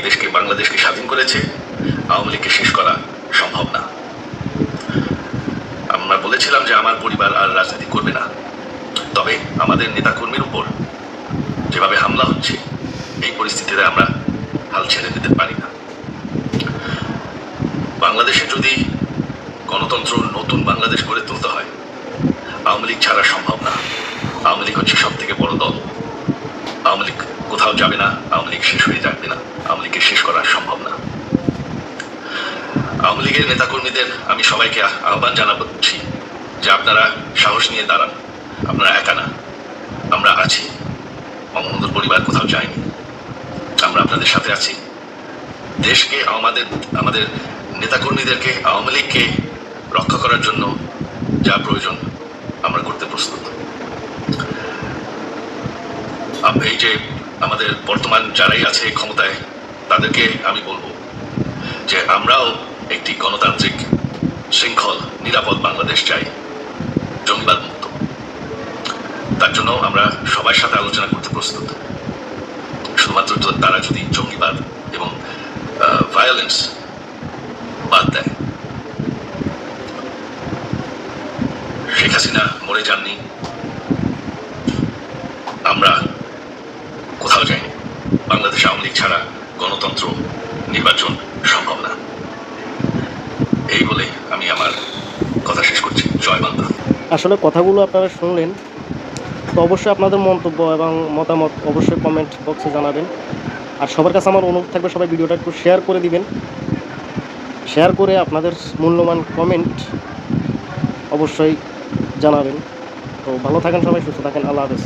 এই দেশকে, বাংলাদেশকে স্বাধীন করেছে, আওয়ামী লীগকে শেষ করা সম্ভব না। আমরা বলেছিলাম যে আমার পরিবার আর রাজনীতি করবে না। তবে আমাদের নেতাকর্মীর উপর যেভাবে হামলা হচ্ছে, এই পরিস্থিতিতে আমরা হাল ছেড়ে দিতে পারি না। বাংলাদেশে যদি গণতন্ত্র নতুন বাংলাদেশ গড়ে তুলতে হয়, আওয়ামী লীগ ছাড়া সম্ভব না। আওয়ামী লীগ হচ্ছে সব থেকে বড় দল। আওয়ামী লীগ কোথাও যাবে না, আওয়ামী লীগ শেষ হয়ে যাবে না আওয়ামী লীগকে শেষ করা সম্ভব না আওয়ামী নেতাকর্মীদের আমি সবাইকে আহ্বান জানাচ্ছি যে আপনারা সাহস নিয়ে দাঁড়ান। আপনারা একা না। আমরা আছি। বঙ্গবন্ধুর পরিবার কোথাও যায়নি। আমরা আপনাদের সাথে আছি। দেশকে, আমাদের আমাদের নেতাকর্মীদেরকে, আওয়ামী লীগকে রক্ষা করার জন্য যা প্রয়োজন, আমরা করতে প্রস্তুত। এই যে আমাদের বর্তমান যারাই আছে ক্ষমতায়, তাদেরকে আমি বলব যে আমরাও একটি গণতান্ত্রিক শৃঙ্খল নিরাপদ বাংলাদেশ চাই। জঙ্গিবাদ মুক্ত। তার জন্য আমরা সবার সাথে আলোচনা করতে প্রস্তুত। শুধুমাত্র তারা যদি জঙ্গিবাদ এবং ভায়োলেন্স বাদ দেয়। শেখ হাসিনা মরে যাননি। আমরা কোথাও যাইনি। বাংলাদেশ আওয়ামী লীগ ছাড়া গণতন্ত্র নির্বাচন সম্ভব না। এই বলে আমি আমার কথা শেষ করছি। জয় বাংলা। আসলে কথাগুলো আপনারা শুনলেন, তো অবশ্যই আপনাদের মন্তব্য এবং মতামত অবশ্যই কমেন্ট বক্সে জানাবেন। আর সবার কাছে আমার অনুরোধ থাকবে, সবাই ভিডিওটা একটু শেয়ার করে দিবেন। শেয়ার করে আপনাদের মূল্যবান কমেন্ট অবশ্যই জানাবেন। তো ভালো থাকেন সবাই, সুস্থ থাকেন, আল্লাহ হাফেজ।